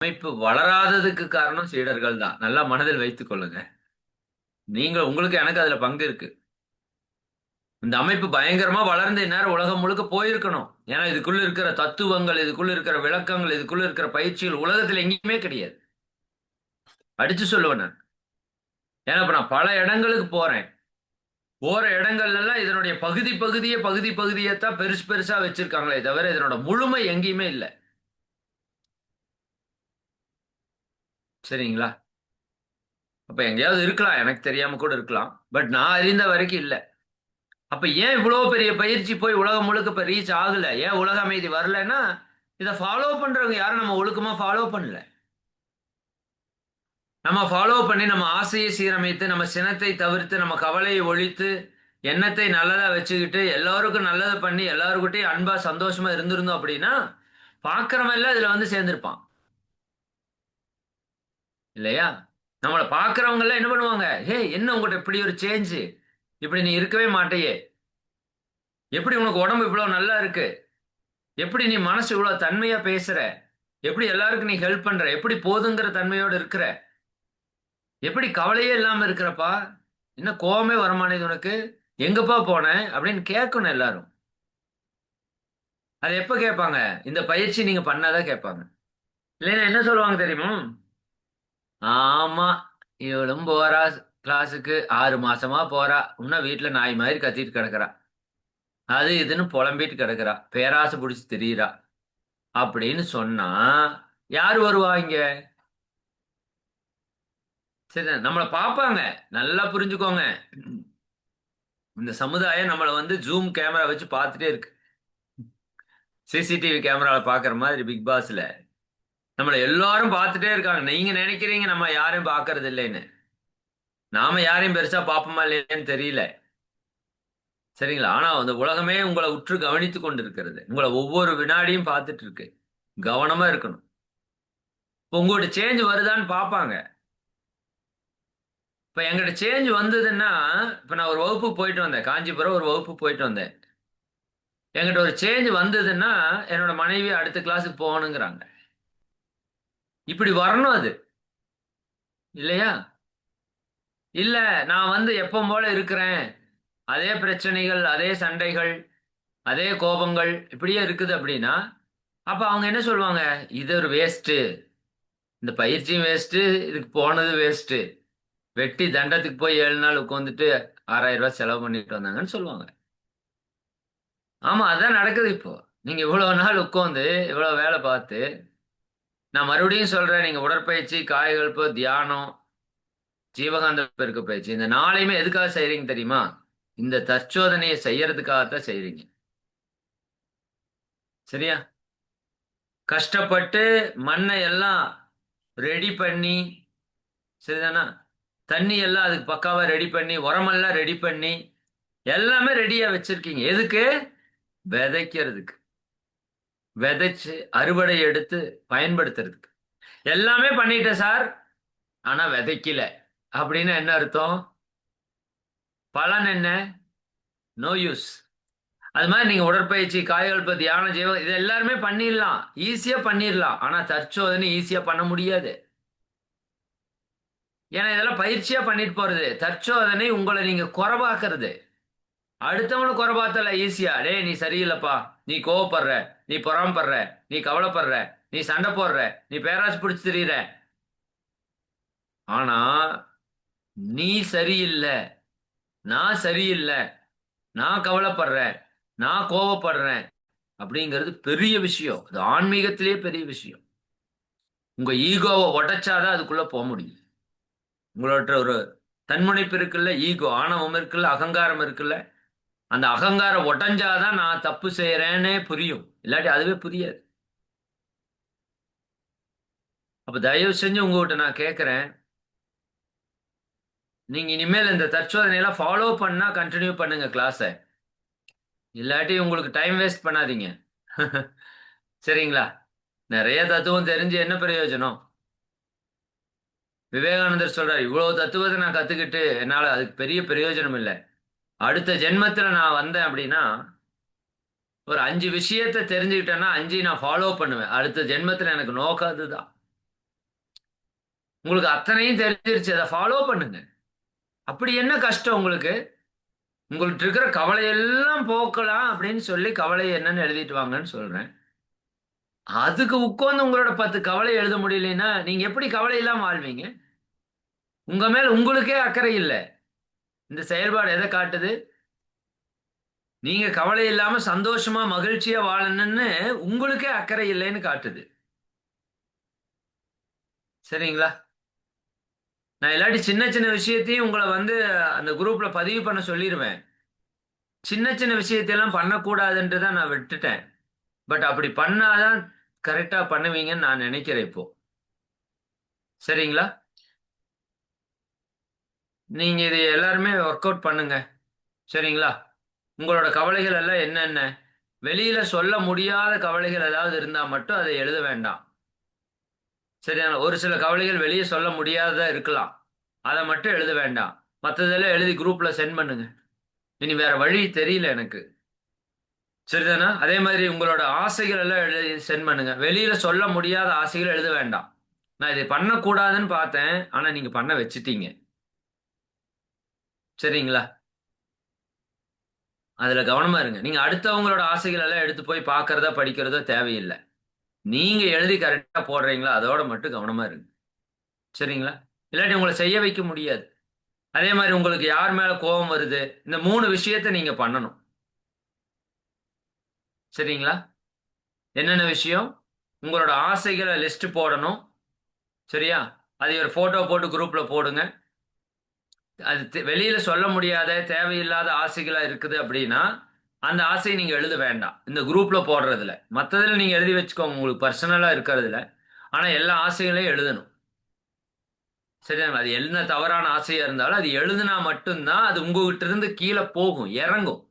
அமைப்பு வளராததுக்கு காரணம் சீடர்கள் தான். நல்லா மனதில் வைத்துக் கொள்ளுங்க. நீங்க உங்களுக்கு எனக்கு அதுல பங்கு இருக்கு. இந்த அமைப்பு பயங்கரமா வளர்ந்து இந்நேரம் உலகம் முழுக்க போயிருக்கணும். ஏன்னா இதுக்குள்ள இருக்கிற தத்துவங்கள் இதுக்குள்ள இருக்கிற விளக்கங்கள் இதுக்குள்ள இருக்கிற பயிற்சிகள் உலகத்துல எங்கேயுமே கிடையாது. அடிச்சு சொல்லுவேன் நான். ஏன்னா இப்ப நான் பல இடங்களுக்கு போறேன். போற இடங்கள்லாம் இதனுடைய பகுதி பகுதியை பகுதி பகுதியை தான் பெருசு பெருசா வச்சிருக்காங்களே தவிர இதனோட முழுமை எங்கேயுமே இல்லை. சரிங்களா? அப்ப எங்கேயாவது இருக்கலாம் எனக்கு தெரியாம கூட இருக்கலாம். பட் நான் அறிந்த வரைக்கும் இல்லை. அப்ப ஏன் இவ்வளவு பெரிய பயிற்சி போய் உலகம் முழுக்க இப்ப ரீச் ஆகல? ஏன் உலக அமைதி வரலன்னா இதை ஃபாலோ பண்றவங்க யாரும் நம்ம ஒழுக்கமா ஃபாலோ பண்ணல. நம்ம ஃபாலோ பண்ணி நம்ம ஆசையை சீரமைத்து நம்ம சினத்தை தவிர்த்து நம்ம கவலையை ஒழித்து எண்ணத்தை நல்லதா வச்சுக்கிட்டு எல்லாருக்கும் நல்லதை பண்ணி எல்லாருக்கிட்டையும் அன்பா சந்தோஷமா இருந்திருந்தோம் அப்படின்னா பாக்குறவன் எல்லாம் இதுல வந்து சேர்ந்திருப்பான். இல்லையா? நம்மளை பார்க்குறவங்க எல்லாம் என்ன பண்ணுவாங்க? ஹே என்ன உங்கள்கிட்ட இப்படி ஒரு சேஞ்சு இப்படி நீ இருக்கவே மாட்டையே. எப்படி உனக்கு உடம்பு இவ்வளோ நல்லா இருக்கு? எப்படி நீ மனசு இவ்வளோ தன்மையாக பேசுற? எப்படி எல்லாருக்கும் நீ ஹெல்ப் பண்ற? எப்படி போதுங்கிற தன்மையோடு இருக்கிற? எப்படி கவலையே இல்லாமல் இருக்கிறப்பா? என்ன கோவமே வரமானேது உனக்கு? எங்கப்பா போன? அப்படின்னு கேட்கணும் எல்லாரும். அது எப்போ கேட்பாங்க? இந்த பயிற்சி நீங்கள் பண்ணாதான் கேட்பாங்க. இல்லைன்னா என்ன சொல்லுவாங்க தெரியுமா? ஆமா இவளும் போறா கிளாஸுக்கு ஆறு மாசமா போறா. இன்னும் வீட்டுல நாய் மாதிரி கத்திட்டு கிடக்குறா. அது இதுன்னு புலம்பிட்டு கிடக்குறா. பேராசை பிடிச்சி திரியிறா. அப்படின்னு சொன்னா யார் வருவா இங்க? சரி நம்மளை பார்ப்பாங்க. நல்லா புரிஞ்சுக்கோங்க. இந்த சமுதாயம் நம்மளை வந்து ஜூம் கேமரா வச்சு பார்த்துட்டே இருக்கு. சிசிடிவி கேமராவில் பார்க்குற மாதிரி பிக் பாஸ்ல நம்மளை எல்லாரும் பார்த்துட்டே இருக்காங்க. நீங்க நினைக்கிறீங்க நம்ம யாரையும் பார்க்கறது இல்லைன்னு நாம யாரையும் பெருசா பார்ப்போமா இல்லையான்னு தெரியல. சரிங்களா? ஆனா அந்த உலகமே உங்களை உற்று கவனித்து கொண்டு இருக்கிறது உங்களை ஒவ்வொரு வினாடியும் பார்த்துட்டு இருக்கு. கவனமா இருக்கணும். இப்போ உங்கள்கிட்ட சேஞ்ச் வருதான்னு பார்ப்பாங்க. இப்போ எங்கிட்ட சேஞ்ச் வந்ததுன்னா இப்போ நான் ஒரு வகுப்பு போயிட்டு வந்தேன். காஞ்சிபுரம் ஒரு வகுப்பு போயிட்டு வந்தேன். எங்கிட்ட ஒரு சேஞ்ச் வந்ததுன்னா என்னோட மனைவி அடுத்த கிளாஸுக்கு போகணுங்கிறாங்க. இப்படி வரணும் அது. இல்லையா? இல்ல நான் வந்து எப்போ போல இருக்கிறேன். அதே பிரச்சனைகள் அதே சண்டைகள் அதே கோபங்கள் இப்படியே இருக்குது அப்படின்னா அப்ப அவங்க என்ன சொல்லுவாங்க? இது ஒரு வேஸ்ட்டு இந்த பயிற்சியும் வேஸ்ட்டு இதுக்கு போனது வேஸ்ட்டு வெட்டி தண்டத்துக்கு போய் ஏழு நாள் உட்காந்துட்டு ஆறாயிரம் ரூபாய் செலவு பண்ணிட்டு வந்தாங்கன்னு சொல்லுவாங்க. ஆமா அதான் நடக்குது இப்போ. நீங்க இவ்வளவு நாள் உட்காந்து இவ்வளவு வேலை பார்த்து நான் மறுபடியும் சொல்றேன் நீங்க உடற்பயிற்சி காய்கல்பு தியானம் ஜீவகாந்த பெருக்கு பயிற்சி இந்த நாளையுமே எதுக்காக செய்யறீங்க தெரியுமா? இந்த தற்சோதனையை செய்யறதுக்காகத்தான் செய்யறீங்க சரியா? கஷ்டப்பட்டு மண்ணை எல்லாம் ரெடி பண்ணி சரிதானா? தண்ணி எல்லாம் அதுக்கு பக்காவா ரெடி பண்ணி உரமெல்லாம் ரெடி பண்ணி எல்லாமே ரெடியா வச்சிருக்கீங்க. எதுக்கு? விதைக்கிறதுக்கு. விதைச்சு அறுவடை எடுத்து பயன்படுத்துறதுக்கு. எல்லாமே பண்ணிட்டேன் சார். ஆனா விதைக்கல. அப்படின்னு என்ன அர்த்தம்? பலன் என்ன? நோ யூஸ் அது மாதிரி நீங்க உடற்பயிற்சி காய்கல்ப தியான ஜெயம் இது எல்லாருமே பண்ணிடலாம். ஈஸியா பண்ணிடலாம். ஆனா தற்சோதனை ஈஸியா பண்ண முடியாது. ஏன்னா இதெல்லாம் பயிற்சியா பண்ணிட்டு போறது. தற்சோதனை உங்களை நீங்க குறைவாக்குறது. அடுத்தவனு குறைபாத்தல ஈஸியா டேய் நீ சரியில்லைப்பா. நீ கோவப்படுற. நீ பொறாமப்படுற. நீ கவலைப்படுற. நீ சண்டை போடுற. நீ பேராசு பிடிச்சி தெரியுற. ஆனா நீ சரியில்லை. நான் சரியில்லை. நான் கவலைப்படுறேன் நான் கோவப்படுறேன் அப்படிங்கிறது பெரிய விஷயம். அது ஆன்மீகத்திலேயே பெரிய விஷயம். உங்க ஈகோவை உடைச்சாதான் அதுக்குள்ள போக முடியும். உங்களோட ஒரு தன்முனைப்பு இருக்குல்ல ஈகோ. ஆணவம் இருக்குல்ல அகங்காரம் இருக்குல்ல அந்த அகங்காரம் உடஞ்சாதான் நான் தப்பு செய்யறேன்னே புரியும். இல்லாட்டி அதுவே புரியாது. அப்ப தயவு செஞ்சு உங்ககிட்ட நான் கேட்கிறேன் நீங்க இனிமேல் இந்த தற்சோதனையெல்லாம் ஃபாலோ பண்ணா கண்டினியூ பண்ணுங்க கிளாஸை இல்லாட்டி உங்களுக்கு டைம் வேஸ்ட் பண்ணாதீங்க. சரிங்களா? நிறைய தத்துவம் தெரிஞ்சு என்ன பிரயோஜனம்? விவேகானந்தர் சொல்றாரு இவ்வளவு தத்துவத்தை நான் கத்துக்கிட்டு என்னால அதுக்கு பெரிய பிரயோஜனம் இல்லை. அடுத்த ஜென்மத்தில் நான் வந்தேன் அப்படின்னா ஒரு அஞ்சு விஷயத்த தெரிஞ்சுக்கிட்டேன்னா அஞ்சு நான் ஃபாலோ பண்ணுவேன். அடுத்த ஜென்மத்தில் எனக்கு நோக்கம் அதுதான். உங்களுக்கு அத்தனையும் தெரிஞ்சிருச்சு அதை ஃபாலோ பண்ணுங்க. அப்படி என்ன கஷ்டம் உங்களுக்கு? உங்கள்கிட்ட இருக்கிற கவலையெல்லாம் போக்கலாம் அப்படின்னு சொல்லி கவலை என்னன்னு எழுதிட்டு வாங்கன்னு சொல்றேன். அதுக்கு உட்காந்து உங்களோட பத்து கவலை எழுத முடியலன்னா நீங்க எப்படி கவலை இல்லாம வாழ்வீங்க? உங்க மேல உங்களுக்கே அக்கறை இல்லை. இந்த செயல்பாடு எதை காட்டுது? நீங்க கவலை இல்லாம சந்தோஷமா மகிழ்ச்சியா வாழணும்னு உங்களுக்கே அக்கறை இல்லைன்னு காட்டுது. சரிங்களா? நான் இல்லாட்டி சின்ன சின்ன விஷயத்தையும் உங்களை வந்து அந்த குரூப்ல பதிவு பண்ண சொல்லிடுவேன் சின்ன சின்ன விஷயத்தையெல்லாம் பண்ணக்கூடாதுன்ட்டு தான் நான் விட்டுட்டேன். பட் அப்படி பண்ணாதான் கரெக்டா பண்ணுவீங்கன்னு நான் நினைக்கிறேன் இப்போ. சரிங்களா? நீங்க இது எல்லாருமே ஒர்க் அவுட் பண்ணுங்க. சரிங்களா? உங்களோட கவலைகள் எல்லாம் என்னென்ன? வெளியில சொல்ல முடியாத கவலைகள் ஏதாவது இருந்தா மட்டும் அதை எழுத வேண்டாம். சரியான ஒரு சில கவலைகள் வெளியே சொல்ல முடியாததா இருக்கலாம். அதை மட்டும் எழுத வேண்டாம். மற்றதெல்லாம் எழுதி குரூப்ல சென்ட் பண்ணுங்க. இனி வேற வழி தெரியல எனக்கு. சரிதானா? அதே மாதிரி உங்களோட ஆசைகள் எல்லாம் எழுதி சென்ட் பண்ணுங்க. வெளியில சொல்ல முடியாத ஆசைகள் எழுத வேண்டாம். நான் இதை பண்ணக்கூடாதுன்னு பார்த்தேன். ஆனா நீங்க பண்ண வச்சுட்டீங்க. சரிங்களா? அதுல கவனமா இருங்க. நீங்க அடுத்தவங்களோட ஆசைகள் எல்லாம் எடுத்து போய் பாக்குறதா படிக்கிறதோ தேவையில்லை. நீங்க எழுதி கரெக்டா போடுறீங்களா அதோட மட்டும் கவனமா இருங்க. சரிங்களா? இல்லாட்டி உங்களை செய்ய வைக்க முடியாது. அதே மாதிரி உங்களுக்கு யார் மேல கோபம் வருது இந்த மூணு விஷயத்த நீங்க பண்ணணும். சரிங்களா? என்னென்ன விஷயம்? உங்களோட ஆசைகளை லிஸ்ட் போடணும். சரியா? அதை ஒரு போட்டோ போட்டு குரூப்ல போடுங்க. அது வெளியில் வெளியில சொல்ல முடியாத தேவையில்லாத ஆசைகளா இருக்குது அப்படின்னா அந்த ஆசையை நீங்க எழுத வேண்டாம். இந்த குரூப்ல போடுறதுல. மற்றதுல நீங்க எழுதி வச்சுக்கோங்க. உங்களுக்கு பர்சனலா இருக்கிறதுல. ஆனா எல்லா ஆசைகளையும் எழுதணும். சரியா? அது என்ன தவறான ஆசையா இருந்தாலும் அது எழுதுனா மட்டும்தான் அது உங்ககிட்ட இருந்து கீழே போகும் இறங்கும்.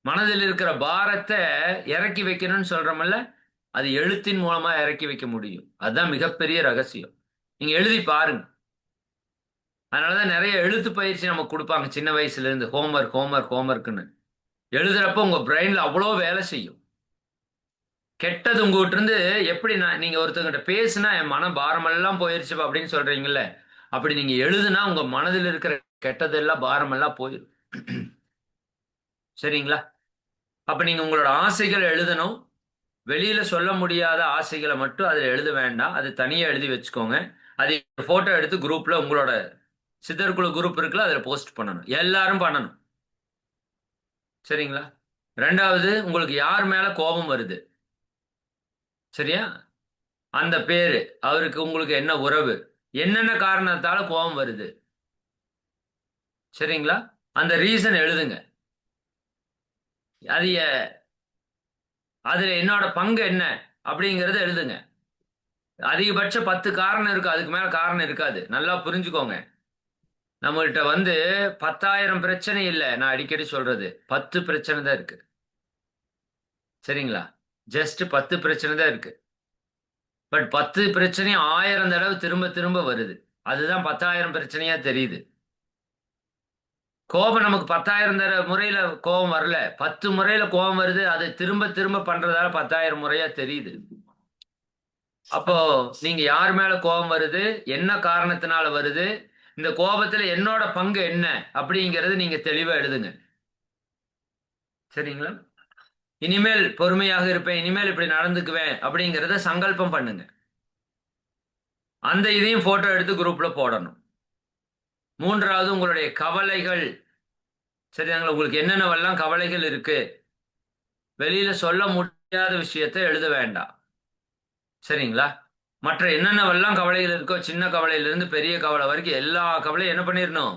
மனதில் இருக்கிற பாரத்தை இறக்கி வைக்கணும்னு சொல்றோம்ல அது எழுத்தின் மூலமா இறக்கி வைக்க முடியும். அதுதான் மிகப்பெரிய ரகசியம். நீங்க எழுதி பாருங்க. அதனாலதான் நிறைய எழுத்து பயிற்சி நமக்கு கொடுப்பாங்க. சின்ன வயசுல இருந்து ஹோம்ஒர்க் ஹோம்ஒர்க் ஹோம்ஒர்க்னு எழுதுறப்ப உங்க பிரெயின்ல அவ்வளோ வேலை செய்யும். கெட்டது உங்ககிட்ட இருந்து எப்படி நான் நீங்க ஒருத்தங்கிட்ட பேசுனா என் மன பாரமெல்லாம் போயிருச்சு அப்படின்னு சொல்றீங்கல்ல? அப்படி நீங்க எழுதுனா உங்க மனதில் இருக்கிற கெட்டதெல்லாம் பாரமெல்லாம் போயிடும் சரிங்களா? அப்ப நீங்க உங்களோட ஆசைகளை எழுதணும். வெளியில சொல்ல முடியாத ஆசைகளை மட்டும் அதில் எழுத வேண்டாம். அது தனியா எழுதி வச்சுக்கோங்க. அது போட்டோ எடுத்து குரூப்ல உங்களோட சித்தர்குல குரூப் இருக்குல்ல அதில் போஸ்ட் பண்ணணும். எல்லாரும் பண்ணணும். சரிங்களா? ரெண்டாவது உங்களுக்கு யார் மேலே கோபம் வருது? சரியா? அந்த பேர் அவருக்கு உங்களுக்கு என்ன உறவு? என்னென்ன காரணத்தால கோபம் வருது? சரிங்களா? அந்த ரீசன் எழுதுங்க. அது அதில் என்னோட பங்கு என்ன? அப்படிங்கிறத எழுதுங்க. அதிகபட்ச பத்து காரணம் இருக்கு அதுக்கு மேலே காரணம் இருக்காது. நல்லா புரிஞ்சுக்கோங்க. நம்மகிட்ட வந்து பத்தாயிரம் பிரச்சனை இல்லை. நான் அடிக்கடி சொல்றது. பத்து பிரச்சனை தான் இருக்கு. சரிங்களா? ஜஸ்ட் பத்து பிரச்சனை தான் இருக்கு. பட் பத்து பிரச்சனையும் ஆயிரம் தடவை திரும்ப திரும்ப வருது. அதுதான் பத்தாயிரம் பிரச்சனையா தெரியுது. கோபம் நமக்கு பத்தாயிரம் தடவை முறையில கோபம் வரல. பத்து முறையில கோபம் வருது. அதை திரும்ப திரும்ப பண்றதால பத்தாயிரம் முறையா தெரியுது. அப்போ நீங்க யார் மேல கோபம் வருது? என்ன காரணத்தினால வருது? இந்த கோபத்துல என்னோட பங்கு என்ன அப்படிங்கறது நீங்க தெளிவா எழுதுங்க. சரிங்களா? இனிமேல் பொறுமையாக இருப்பேன் இனிமேல் இப்படி நடந்துக்குவேன் அப்படிங்கிறத சங்கல்பம் பண்ணுங்க. அந்த இதையும் போட்டோ எடுத்து குரூப்ல போடணும். மூன்றாவது உங்களுடைய கவலைகள். சரிங்களா? உங்களுக்கு என்னென்னவெல்லாம் கவலைகள் இருக்கு? வெளியில சொல்ல முடியாத விஷயத்தை எழுத வேண்டாம். சரிங்களா? மற்ற என்னென்னவெல்லாம் கவலைகள் இருக்கோ சின்ன கவலையிலிருந்து பெரிய கவலை வரைக்கும் எல்லா கவலையும் என்ன பண்ணிடணும்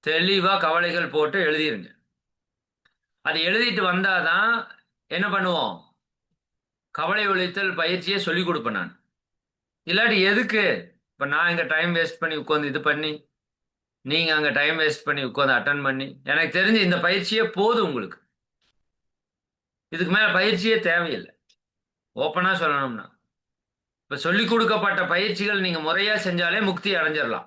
தெளிவாக கவலைகள் போட்டு எழுதிருங்க. அது எழுதிட்டு வந்தாதான் என்ன பண்ணுவோம்? கவலை ஒழித்தல் பயிற்சியை சொல்லி கொடுப்பேன் நான். இல்லாட்டி எதுக்கு? இப்போ நான் இங்கே டைம் வேஸ்ட் பண்ணி உட்காந்து இது பண்ணி நீங்கள் அங்கே டைம் வேஸ்ட் பண்ணி உட்காந்து அட்டன் பண்ணி எனக்கு தெரிஞ்சு இந்த பயிற்சியே போதும் உங்களுக்கு. இதுக்கு மேலே பயிற்சியே தேவையில்லை. ஓப்பனாக சொல்லணும்னா. இப்ப சொல்லி கொடுக்கப்பட்ட பயிற்சிகள் நீங்க முறையா செஞ்சாலே முக்தி அடைஞ்சிடலாம்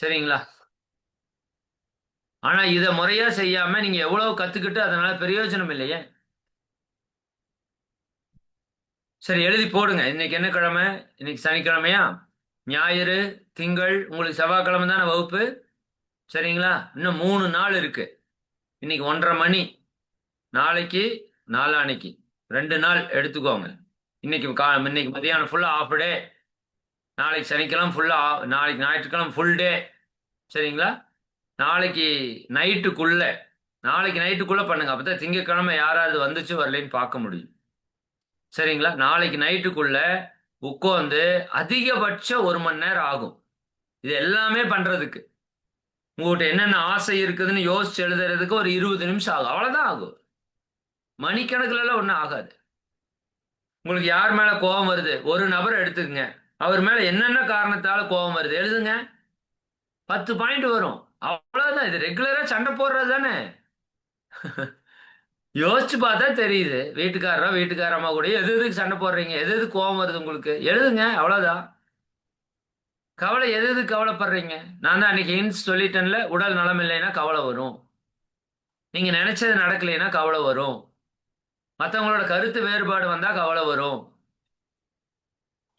சரிங்களா? ஆனா இத முறையா செய்யாம நீங்க எவ்வளவு கத்துக்கிட்டு அதனால பிரயோஜனம் இல்லையே? சரி எழுதி போடுங்க. இன்னைக்கு என்ன கிழமை? இன்னைக்கு சனிக்கிழமையா? ஞாயிறு திங்கள் உங்களுக்கு செவ்வாய்க்கிழமை தானே வகுப்பு? சரிங்களா? இன்னும் மூணு நாள் இருக்கு. இன்னைக்கு ஒன்றரை மணி. நாளைக்கு நாளானைக்கு. ரெண்டு நாள் எடுத்துக்கோங்க. இன்னைக்கு கா இன்னைக்கு மதியானம் ஃபுல்லாக ஆஃப் டே நாளைக்கு சனிக்கிழமை ஃபுல்லாக நாளைக்கு ஞாயிற்றுக்கிழமை ஃபுல் டே சரிங்களா? நாளைக்கு நைட்டுக்குள்ளே நாளைக்கு நைட்டுக்குள்ளே பண்ணுங்க. அப்பதான் திங்கக்கிழமை யாராவது வந்துச்சு வரலன்னு பார்க்க முடியும். சரிங்களா? நாளைக்கு நைட்டுக்குள்ளே உட்காந்து அதிகபட்சம் ஒரு மணி நேரம் ஆகும். இது எல்லாமே பண்ணுறதுக்கு உங்கள்கிட்ட என்னென்ன ஆசை இருக்குதுன்னு யோசிச்சு எழுதுறதுக்கு ஒரு இருபது நிமிஷம் ஆகும். அவ்வளோதான் ஆகும். மணிக்கணக்கிலலாம் ஒன்றும் ஆகாது. உங்களுக்கு யார் மேல கோபம் வருது? ஒரு நபரை எடுத்துக்கங்க. அவர் மேல என்னென்ன காரணத்தால கோபம் வருது? எழுதுங்க. பத்து பாயிண்ட் வரும். அவ்வளவுதான். இது ரெகுலரா சண்டை போடுறது தானே? யோசிச்சு பார்த்தா தெரியுது. வீட்டுக்காரரோ வீட்டுக்காரம்மா கூட எது எதுக்கு சண்டை போடுறீங்க? எது எது கோபம் வருது உங்களுக்கு? எழுதுங்க. அவ்வளவுதான். கவலை எது எது கவலைப்படுறீங்க? நான் தான் அன்னைக்கு ஹின்ஸ் சொல்லிட்டேன்ல. உடல் நலம் இல்லைன்னா கவலை வரும். நீங்க நினைச்சது நடக்கலைன்னா கவலை வரும். மற்றவங்களோட கருத்து வேறுபாடு வந்தால் கவலை வரும்.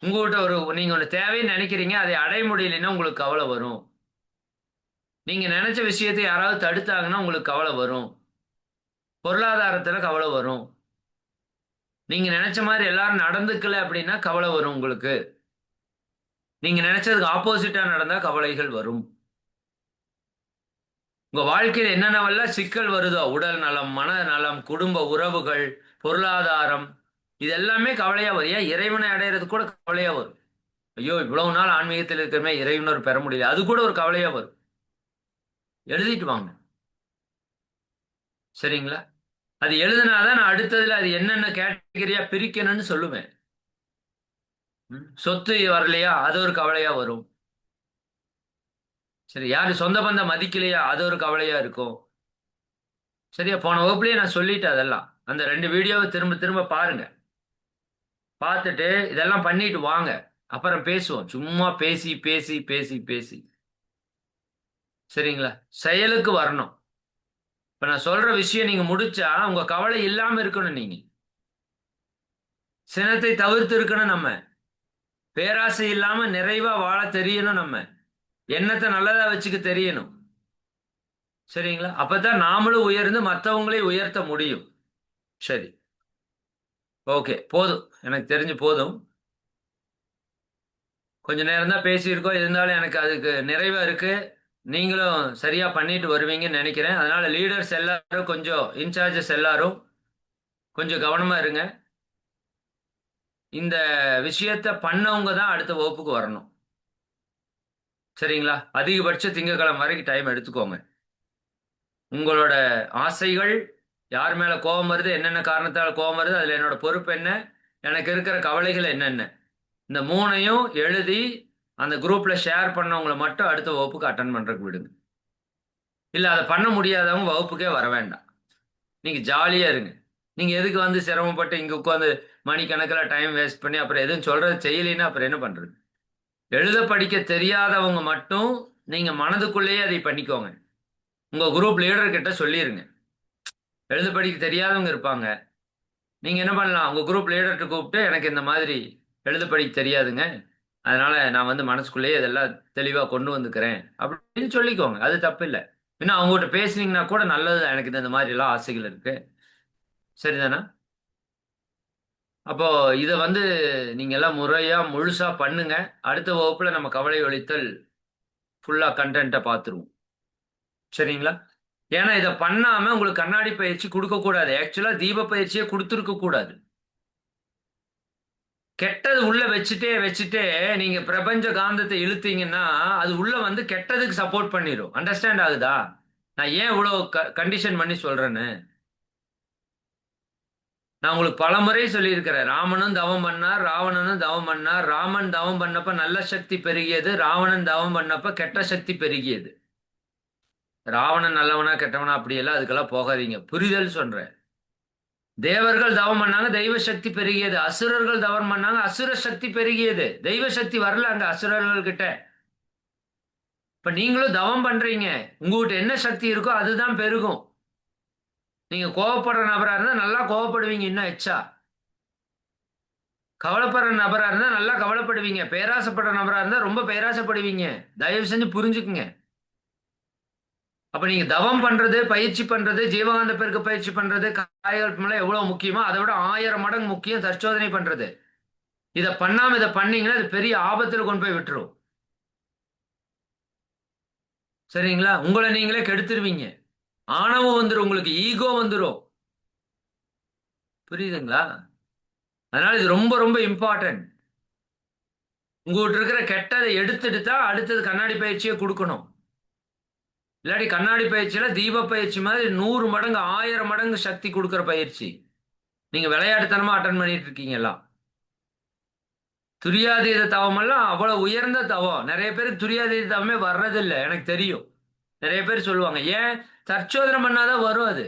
உங்கள்கிட்ட ஒரு நீங்கள் ஒன்று தேவைன்னு நினைக்கிறீங்க அதை அடைய முடியலைன்னா உங்களுக்கு கவலை வரும். நீங்கள் நினச்ச விஷயத்தை யாராவது தடுத்தாங்கன்னா உங்களுக்கு கவலை வரும். பொருளாதாரத்தில் கவலை வரும். நீங்கள் நினச்ச மாதிரி எல்லாரும் நடந்துக்கல அப்படின்னா கவலை வரும் உங்களுக்கு. நீங்கள் நினச்சதுக்கு ஆப்போசிட்டாக நடந்தால் கவலைகள் வரும். உங்கள் வாழ்க்கையில் என்னென்னவெல்லாம் சிக்கல் வருதோ உடல் நலம் மன நலம் குடும்ப உறவுகள் பொருளாதாரம் இது எல்லாமே கவலையா வரும். ஏன்? இறைவனை அடையிறது கூட கவலையா வரும். ஐயோ இவ்வளவு நாள் ஆன்மீகத்தில் இருக்கிறமே இறைவனர் பெற முடியல. அது கூட ஒரு கவலையா வரும். எழுதிட்டு வாங்க. சரிங்களா? அது எழுதினாதான் நான் அடுத்ததுல அது என்னென்ன கேட்டகரியா பிரிக்கணும்னு சொல்லுவேன். ம், சொத்து வரலையா? அது ஒரு கவலையா வரும். சரி யாரு சொந்த பந்தம் மதிக்கலையா? அது ஒரு கவலையா இருக்கும். சரியா? போன வகுப்புலயே நான் சொல்லிட்டேன் அதெல்லாம். அந்த ரெண்டு வீடியோவை திரும்ப திரும்ப பாருங்க. பார்த்துட்டு இதெல்லாம் பண்ணிட்டு வாங்க. அப்புறம் பேசுவோம். சும்மா பேசி பேசி பேசி பேசி. சரிங்களா? செயலுக்கு வரணும். இப்ப நான் சொல்ற விஷயம் நீங்க முடிச்சா உங்க கவலை இல்லாம இருக்கணும் நீங்க. சினத்தை தவிர்த்து இருக்கணும் நம்ம. பேராசை இல்லாம நிறைவா வாழ தெரியணும் நம்ம. எண்ணத்தை நல்லதா வச்சுக்க தெரியணும். சரிங்களா? அப்பதான் நாமளும் உயர்ந்து மற்றவங்களையும் உயர்த்த முடியும். சரி. ஓகே. போதும். எனக்கு தெரிஞ்சு போதும். கொஞ்ச நேரம் தான் பேசியிருக்கோம். இருந்தாலும் எனக்கு அதுக்கு நிறைவாக இருக்கு. நீங்களும் சரியா பண்ணிட்டு வருவீங்கன்னு நினைக்கிறேன். அதனால லீடர்ஸ் எல்லாரும் கொஞ்சம் இன்சார்ஜஸ் எல்லாரும் கொஞ்சம் கவனமா இருங்க. இந்த விஷயத்த பண்ணவங்க தான் அடுத்த வகுப்புக்கு வரணும். சரிங்களா? அதிகபட்ச திங்கக்கிழமை வரைக்கும் டைம் எடுத்துக்கோங்க. உங்களோட ஆசைகள் யார் மேலே கோபம் வருது என்னென்ன காரணத்தால் கோபம் வருது அதில் என்னோட பொறுப்பு என்ன? எனக்கு இருக்கிற கவலைகள் என்னென்ன? இந்த மூணையும் எழுதி அந்த குரூப்பில் ஷேர் பண்ணவங்கள மட்டும் அடுத்த வகுப்புக்கு அட்டன் பண்ணுறக்கு விடுங்க. இல்லை அதை பண்ண முடியாதவங்க வகுப்புக்கே வர வேண்டாம். நீங்கள் ஜாலியாக இருங்க. நீங்கள் எதுக்கு வந்து சிரமப்பட்டு இங்கே உட்காந்து மணிக்கணக்கில் டைம் வேஸ்ட் பண்ணி அப்புறம் எதுவும் சொல்கிறது செய்யலைன்னா அப்புறம் என்ன பண்ணுறது எழுத படிக்க தெரியாதவங்க மட்டும் நீங்கள் மனதுக்குள்ளேயே அதை பண்ணிக்கோங்க. உங்கள் குரூப் லீடர்கிட்ட சொல்லிடுங்க சொல்லிருங்க. எழுத படிக்க தெரியாதவங்க இருப்பாங்க. நீங்கள் என்ன பண்ணலாம்? உங்கள் குரூப் லீடர்கிட்ட கூப்பிட்டு எனக்கு இந்த மாதிரி எழுத படிக்க தெரியாதுங்க. அதனால் நான் வந்து மனசுக்குள்ளேயே இதெல்லாம் தெளிவாக கொண்டு வந்துக்கிறேன். அப்படின்னு சொல்லிக்கோங்க. அது தப்பு இல்லை இன்னும் அவங்ககிட்ட பேசுனீங்கன்னா கூட நல்லது எனக்கு இந்த மாதிரிலாம் ஆசைகள் இருக்கு. சரிதானா? அப்போ இதை வந்து நீங்க எல்லாம் முறையா முழுசா பண்ணுங்க. அடுத்த வகுப்புல நம்ம கவலை ஒழித்தல் ஃபுல்லா கண்டென்ட்டை பார்த்துருவோம். சரிங்களா? ஏன்னா இதை பண்ணாம உங்களுக்கு கண்ணாடி பயிற்சி கொடுக்க கூடாது. ஆக்சுவலா தீப பயிற்சியே கொடுத்துருக்க கூடாது. கெட்டது உள்ள வச்சுட்டே வச்சுட்டே நீங்க பிரபஞ்ச காந்தத்தை இழுத்தீங்கன்னா அது உள்ள வந்து கெட்டதுக்கு சப்போர்ட் பண்ணிடும் அண்டர்ஸ்டாண்ட் ஆகுதா? நான் ஏன் இவ்வளவு கண்டிஷன் பண்ணி சொல்றேன்னு? நான் உங்களுக்கு பலமுறை சொல்லியிருக்கிறேன். ராமனும் தவம் பண்ணார் ராவணனும் தவம் பண்ணார். ராமன் தவம் பண்ணப்ப நல்ல சக்தி பெருகியது ராவணன் தவம் பண்ணப்ப கெட்ட சக்தி பெருகியது. ராவணன் நல்லவனா கெட்டவனா அப்படியெல்லாம் அதுக்கெல்லாம் போகாதீங்க. புரிதல் சொல்றேன். தேவர்கள் தவம் பண்ணாங்க தெய்வ சக்தி பெருகியது. அசுரர்கள் தவம் பண்ணாங்க அசுர சக்தி பெருகியது. தெய்வ சக்தி வரல அங்க அசுரர்கள் கிட்ட. இப்ப நீங்களும் தவம் பண்றீங்க. உங்ககிட்ட என்ன சக்தி இருக்கோ அதுதான் பெருகும். நீங்க கோவப்படுற நபரா இருந்தா நல்லா கோவப்படுவீங்க இன்னும் எச்சா. கவலைப்படுற நபரா இருந்தா நல்லா கவலைப்படுவீங்க. பேராசப்படுற நபரா இருந்தா ரொம்ப பேராசப்படுவீங்க. தயவு செஞ்சு புரிஞ்சுக்குங்க. அப்ப நீங்க தவம் பண்றது பயிற்சி பண்றது ஜீவகாந்த பெருக்கு பயிற்சி பண்றது காயகல்பம் எவ்வளவு முக்கியமோ அதை விட ஆயிரம் மடங்கு முக்கியம் தற்சோதனை பண்றது. இதை பண்ணாம இதை பண்ணீங்கன்னா அது பெரிய ஆபத்துல கொண்டு போய் விட்டுரும். சரிங்களா? உங்களை நீங்களே கெடுத்துருவீங்க. ஆணவம் வந்துடும் உங்களுக்கு ஈகோ வந்துடும் புரியுதுங்களா? அதனால இது ரொம்ப ரொம்ப இம்பார்ட்டன்ட். உங்ககிட்ட இருக்கிற கெட்டதை எடுத்துட்டு தான் அடுத்தது கண்ணாடி பயிற்சியை கொடுக்கணும். இல்லாட்டி கண்ணாடி பயிற்சியில தீப பயிற்சி மாதிரி நூறு மடங்கு ஆயிரம் மடங்கு சக்தி கொடுக்குற பயிற்சி. நீங்க விளையாட்டுத்தனமா அட்டன் பண்ணிட்டு இருக்கீங்க எல்லாம் துரியாதீத தவமெல்லாம் அவ்வளவு உயர்ந்த தவம். நிறைய பேருக்கு துரியாதீத தவமே வர்றதில்லை எனக்கு தெரியும். நிறைய பேர் சொல்லுவாங்க ஏன்? தற்சோதனை பண்ணாதான் வரும் அது.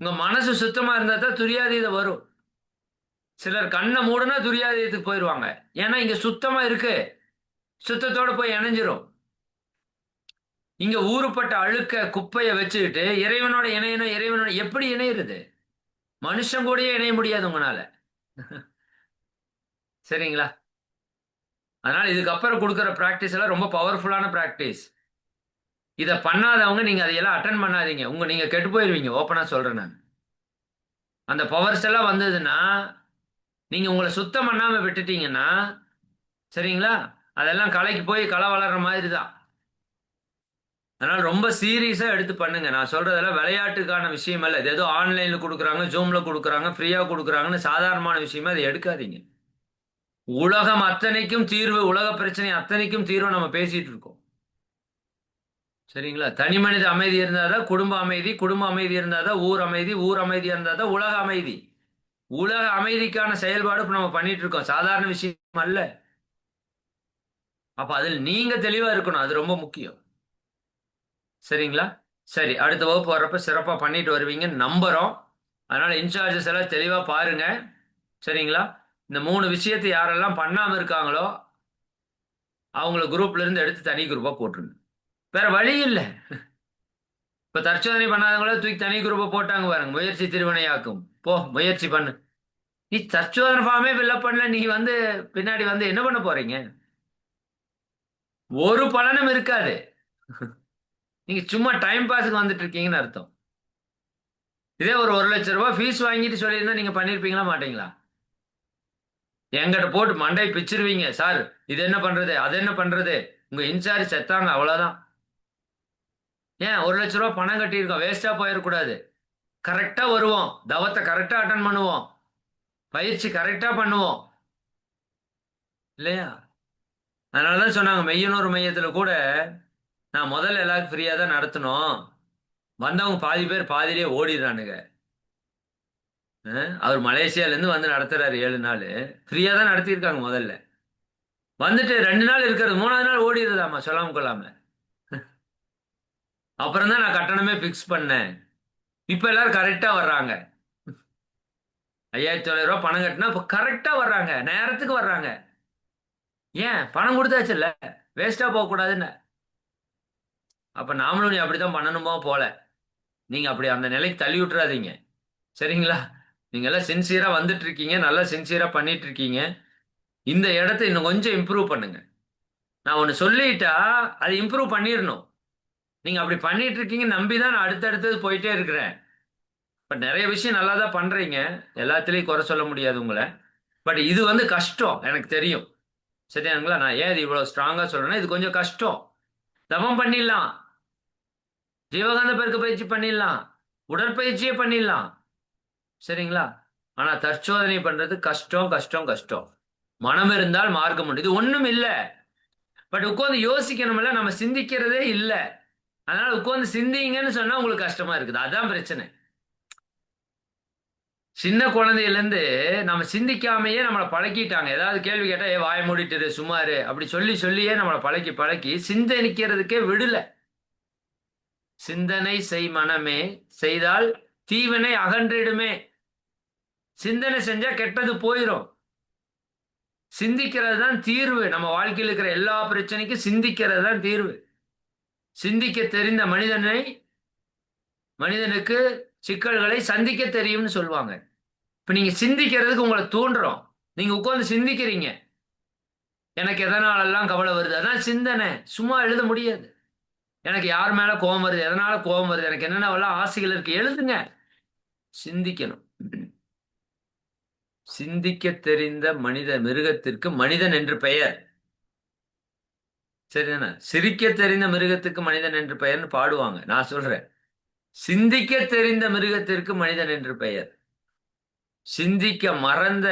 உங்க மனசு சுத்தமா இருந்தா தான் துரியாதீத வரும். சிலர் கண்ணை மூடுனா துரியாதீதத்துக்கு போயிடுவாங்க ஏன்னா இங்க சுத்தமா இருக்கு. சுத்தத்தோட போய் இணைஞ்சிரும். இங்க ஊறுப்பட்ட அழுக்க குப்பையை வச்சுக்கிட்டு இறைவனோட இணையணும் இறைவனோட எப்படி இணையிறது? மனுஷன் கூடயே இணைய முடியாது உங்களால. சரிங்களா? அதனால இதுக்கப்புறம் கொடுக்குற ப்ராக்டிஸ் எல்லாம் ரொம்ப பவர்ஃபுல்லான ப்ராக்டிஸ் இதை பண்ணாதவங்க நீங்க அதையெல்லாம் அட்டன் பண்ணாதீங்க. உங்க நீங்க கெட்டு போயிருவீங்க. ஓப்பனா சொல்றேன் நான். அந்த பவர்ஸ் எல்லாம் வந்ததுன்னா நீங்க உங்களை சுத்தம் பண்ணாம விட்டுட்டீங்கன்னா சரிங்களா? அதெல்லாம் கலைக்கு போய் களை வளர்ற மாதிரி தான். அதனால ரொம்ப சீரியஸா எடுத்து பண்ணுங்க. நான் சொல்றதெல்லாம் விளையாட்டுக்கான விஷயம் அல்ல. இது ஏதோ ஆன்லைன்ல கொடுக்குறாங்க ஜூம்ல கொடுக்குறாங்க ஃப்ரீயா கொடுக்குறாங்கன்னு சாதாரணமான விஷயமா அதை எடுக்காதீங்க. உலகம் அத்தனைக்கும் தீர்வு உலக பிரச்சனை அத்தனைக்கும் தீர்வு நம்ம பேசிட்டு இருக்கோம். சரிங்களா? தனி மனித அமைதி இருந்தாதான் குடும்ப அமைதி குடும்ப அமைதி இருந்தாதான் ஊர் அமைதி ஊர் அமைதி இருந்தாதான் உலக அமைதி. உலக அமைதிக்கான செயல்பாடு இப்ப நம்ம பண்ணிட்டு இருக்கோம். சாதாரண விஷயம் அல்ல. அப்ப அதில் நீங்க தெளிவா இருக்கணும். அது ரொம்ப முக்கியம். சரிங்களா? சரி அடுத்த வகுப்பு வர்றப்ப சிறப்பாக பண்ணிட்டு வருவீங்கன்னு நம்புகிறோம் அதனால் இன்சார்ஜஸ் எல்லாம் தெளிவாக பாருங்க. சரிங்களா? இந்த மூணு விஷயத்தை யாரெல்லாம் பண்ணாமல் இருக்காங்களோ அவங்கள குரூப்லேருந்து எடுத்து தனி குரூப்பாக போட்டுருங்க. வேற வழி இல்லை. இப்போ தற்சோதனை பண்ணாதவங்களோ தூக்கி தனி குரூப்பை போட்டாங்க பாருங்க. முயற்சி திருவினையாக்கும். போ முயற்சி பண்ணு. நீ தற்சோதனை ஃபார்மே ஃபில்லப் பண்ணல நீ வந்து பின்னாடி வந்து என்ன பண்ண போறீங்க? ஒரு பலனும் இருக்காது. நீங்க சும்மா டைம் பாஸுக்கு வந்துட்டு இருக்கீங்கன்னு அர்த்தம். இதே ஒரு ஒரு லட்ச ரூபாய் ஃபீஸ் வாங்கிட்டு சொல்லியிருந்தா நீங்க பண்ணிருப்பீங்களா மாட்டீங்களா? எங்கிட்ட போட்டு மண்டை பிச்சிருவீங்க. சார் இது என்ன பண்றது? அது என்ன பண்றது? உங்க இன்சார்ஜ் செத்தாங்க அவ்வளவுதான். ஏன்? ஒரு லட்ச ரூபா பணம் கட்டியிருக்கோம். வேஸ்டா போயிடக்கூடாது. கரெக்டா வருவோம். தவத்தை கரெக்டா அட்டன் பண்ணுவோம். பயிற்சி கரெக்டா பண்ணுவோம். இல்லையா? அதனாலதான் சொன்னாங்க மெய்யனூர் மையத்துல கூட நான் முதல்ல எல்லாருக்கும் ஃப்ரீயாக தான் நடத்தணும். வந்தவங்க பாதி பேர் பாதியிலே ஓடிடுறானுங்க. அவர் மலேசியாலேருந்து வந்து நடத்துறாரு ஏழு நாள். ஃப்ரீயாக தான் நடத்தியிருக்காங்க முதல்ல. வந்துட்டு ரெண்டு நாள் இருக்கிறது மூணாவது நாள் ஓடிடுதாமா சொல்லாம கொள்ளாம. அப்புறம் தான் நான் கட்டணமே ஃபிக்ஸ் பண்ணேன். இப்போ எல்லாரும் கரெக்டாக வர்றாங்க. ஐயாயிரத்தி தொள்ளாயிரம் ரூபாய் பணம் கட்டினா இப்போ கரெக்டாக வர்றாங்க. நேரத்துக்கு வர்றாங்க. ஏன்? பணம் கொடுத்தாச்சு இல்லை வேஸ்ட்டாக போகக்கூடாதுன்னு. அப்போ நாமளும் நீ அப்படித்தான் பண்ணணுமோ போல? நீங்கள் அப்படி அந்த நிலைக்கு தள்ளி விட்டுறாதீங்க. சரிங்களா? நீங்கள் எல்லாம் சின்சியராக வந்துட்டு இருக்கீங்க நல்லா சின்சியராக பண்ணிட்டு இருக்கீங்க இந்த இடத்த இன்னும் கொஞ்சம் இம்ப்ரூவ் பண்ணுங்க. நான் ஒன்று சொல்லிட்டா அது இம்ப்ரூவ் பண்ணிடணும் நீங்கள் அப்படி பண்ணிட்டு இருக்கீங்க நம்பி தான் நான் அடுத்தடுத்தது போயிட்டே இருக்கிறேன். பட் நிறைய விஷயம் நல்லா தான் பண்ணுறீங்க எல்லாத்துலேயும் குறை சொல்ல முடியாது உங்களை. பட் இது வந்து கஷ்டம் எனக்கு தெரியும். சரியானுங்களா நான் ஏன் இது இவ்வளோ ஸ்ட்ராங்காக சொல்கிறேன்னா இது கொஞ்சம் கஷ்டம். தவம் பண்ணிடலாம். ஜீவகாந்த பெருக்க பயிற்சி பண்ணிடலாம். உடற்பயிற்சியே பண்ணிடலாம். சரிங்களா? ஆனா தற்சோதனை பண்றது கஷ்டம் கஷ்டம் கஷ்டம். மனம் இருந்தால் மார்க்கம் உண்டு. இது ஒண்ணும் இல்லை. பட் உட்காந்து யோசிக்கணும்ல நம்ம சிந்திக்கிறதே இல்லை. அதனால உட்காந்து சிந்திங்கன்னு சொன்னா உங்களுக்கு கஷ்டமா இருக்குது. அதான் பிரச்சனை. சின்ன குழந்தையிலேருந்து நம்ம சிந்திக்காமையே நம்மளை பழக்கிட்டாங்க. ஏதாவது கேள்வி கேட்டால் ஏ வாய மூடிட்டு சுமாரு அப்படி சொல்லி சொல்லியே நம்மளை பழக்கி பழக்கி சிந்தனிக்கிறதுக்கே விடலை. சிந்தனை செய் மனமே செய்தால் தீவினை அகன்றிடுமே. சிந்தனை செஞ்சா கெட்டது போயிடும் சிந்திக்கிறது தான் தீர்வு. நம்ம வாழ்க்கையில் இருக்கிற எல்லா பிரச்சனைக்கும் சிந்திக்கிறது தான் தீர்வு. சிந்திக்க தெரிந்த மனிதனை மனிதனுக்கு சிக்கல்களை சந்திக்க தெரியும்னு சொல்லுவாங்க. இப்ப நீங்க சிந்திக்கிறதுக்கு உங்களை தூண்டுறோம். நீங்க உட்காந்து சிந்திக்கிறீங்க. எனக்கு எதனாலெல்லாம் கவலை வருது? அதான் சிந்தனை. சும்மா எழுத முடியாது. எனக்கு யார் மேல கோபம் வருது? எதனால கோபம் வருது? எனக்கு என்னென்ன ஆசைகள் இருக்கு? எழுதுங்க. சிந்திக்கணும். சிந்திக்க தெரிந்த மனித மிருகத்திற்கு மனிதன் என்று பெயர். சரிதானே? சிரிக்க தெரிந்த மிருகத்துக்கு மனிதன் என்று பெயர்னு பாடுவாங்க. நான் சொல்றேன். சிந்திக்க தெரிந்த மிருகத்திற்கு மனிதன் என்று பெயர். சிந்திக்க மறந்த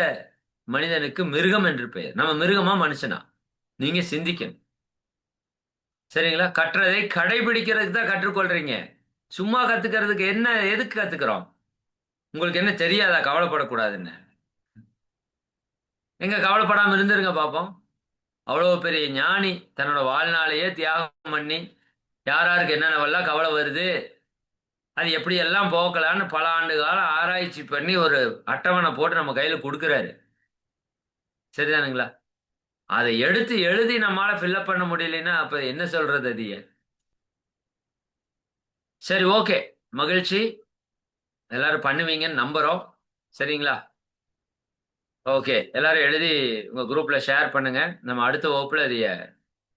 மனிதனுக்கு மிருகம் என்று பெயர். நம்ம மிருகமா மனுஷனா? நீங்க சிந்திக்கணும். சரிங்களா? கற்றதை கடைபிடிக்கிறதுக்கு தான் கற்றுக்கொள்றீங்க. சும்மா கத்துக்கிறதுக்கு என்ன எதுக்கு கத்துக்கிறோம்? உங்களுக்கு என்ன தெரியாதா? கவலைப்படக்கூடாதுன்னு. எங்க கவலைப்படாம இருந்துருங்க பார்ப்போம் அவ்வளோ பெரிய ஞானி தன்னோட வாழ்நாளையே தியாகம் பண்ணி யார் யாருக்கு என்னென்னவெல்லாம் கவலை வருது அது எப்படி எல்லாம் போக்கலான்னு பல ஆண்டு காலம் ஆராய்ச்சி பண்ணி ஒரு அட்டவணை போட்டு நம்ம கையில் கொடுக்குறாரு. சரிதானுங்களா? அதை எடுத்து எழுதி நம்மளால ஃபில்அப் பண்ண முடியலன்னா அப்ப என்ன சொல்றது அதிய சரி ஓகே மகிழ்ச்சி. எல்லாரும் பண்ணுவீங்கன்னு நம்புறோம். சரிங்களா? ஓகே எல்லாரும் எழுதி உங்க குரூப்ல ஷேர் பண்ணுங்க. நம்ம அடுத்த வகுப்புல அதைய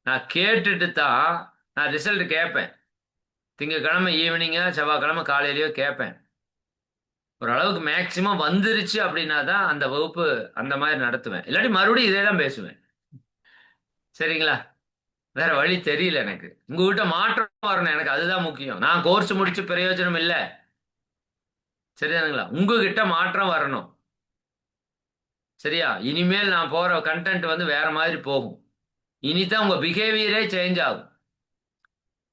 நான் கேட்டுட்டு தான் நான் ரிசல்ட் கேட்பேன். திங்கக்கிழமை ஈவினிங்கா செவ்வாய்க்கிழமை காலையிலயோ கேட்பேன். ஓரளவுக்கு மேக்சிமம் வந்துருச்சு அப்படின்னா தான் அந்த வகுப்பு அந்த மாதிரி நடத்துவேன். இல்லாட்டி மறுபடியும் இதே தான் பேசுவேன். சரிங்களா? வேற வழி தெரியல எனக்கு. உங்ககிட்ட மாற்றம் வரணும் எனக்கு அதுதான் முக்கியம். நான் கோர்ஸ் முடிச்சு பிரயோஜனம் இல்லை. சரிதானுங்களா? உங்ககிட்ட மாற்றம் வரணும். சரியா? இனிமேல் நான் போற கண்டென்ட் வந்து வேற மாதிரி போகும். இனிதான் உங்க பிஹேவியரே சேஞ்ச் ஆகும்.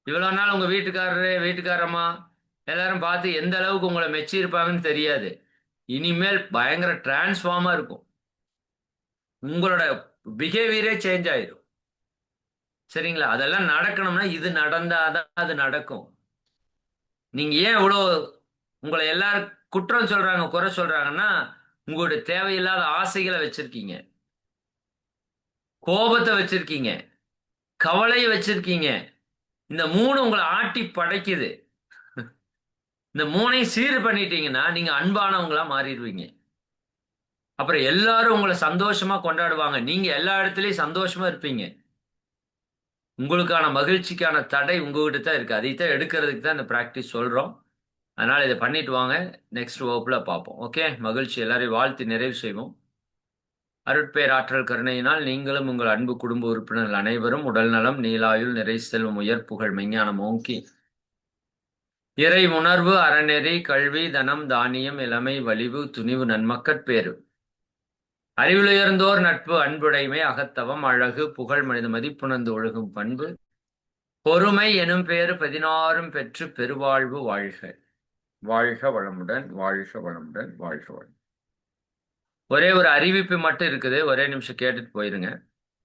இவ்வளவு நாள் உங்க வீட்டுக்காரரு வீட்டுக்காரம்மா எல்லாரும் பார்த்து எந்த அளவுக்கு உங்களை மெச்சி இருப்பாங்கன்னு தெரியாது. இனிமேல் பயங்கர டிரான்ஸ்ஃபார்மா இருக்கும். உங்களோட பிஹேவியரே சேஞ்ச் ஆயிடும் சரிங்களா? அதெல்லாம் நடக்கணும்னா இது நடந்தாதான் அது நடக்கும். நீங்க ஏன் இவ்வளோ உங்களை எல்லாரும் குற்றம் சொல்றாங்க குறை சொல்றாங்கன்னா உங்களுடைய தேவையில்லாத ஆசைகளை வச்சிருக்கீங்க. கோபத்தை வச்சிருக்கீங்க. கவலையை வச்சிருக்கீங்க. இந்த மூணு உங்களை ஆட்டி படைக்குது. இந்த மூணையும் சீர் பண்ணிட்டீங்கன்னா நீங்க அன்பானவங்களா மாறிடுவீங்க. அப்புறம் எல்லாரும் உங்களை சந்தோஷமா கொண்டாடுவாங்க. நீங்க எல்லா இடத்துலயும் சந்தோஷமா இருப்பீங்க. உங்களுக்கான மகிழ்ச்சிக்கான தடை உங்ககிட்ட தான் இருக்கு. அதைத்தான் எடுக்கிறதுக்கு தான் இந்த ப்ராக்டிஸ் சொல்கிறோம் அதனால் இதை பண்ணிட்டு வாங்க. நெக்ஸ்ட் வகுப்பில் பார்ப்போம். ஓகே மகிழ்ச்சி. எல்லாரையும் வாழ்த்து நிறைவு செய்வோம். அருட்பேர் ஆற்றல் கருணையினால் நீங்களும் உங்கள் அன்பு குடும்ப உறுப்பினர்கள் அனைவரும் உடல் நலம் நீலாயுள் நிறை செல்வம் உயர் புகழ் மெஞ்ஞானம் ஓங்கி இறை உணர்வு அறநெறி கல்வி தனம் தானியம் இளமை வலிவு துணிவு நன்மக்கட்பேறு. அறிவுளுயர்ந்தோர் நட்பு அன்புடைமை அகத்தவம் அழகு புகழ் மனித மதிப்புணர்ந்து ஒழுகும் பண்பு பொறுமை எனும் பேறு பதினாறும் பெற்று பெருவாழ்வு வாழ்க. வாழ்க வளமுடன் வாழ்க வளமுடன் வாழ்க வளம் ஒரே ஒரு அறிவிப்பு மட்டும் இருக்குது. ஒரே நிமிஷம் கேட்டுட்டு போயிருங்க.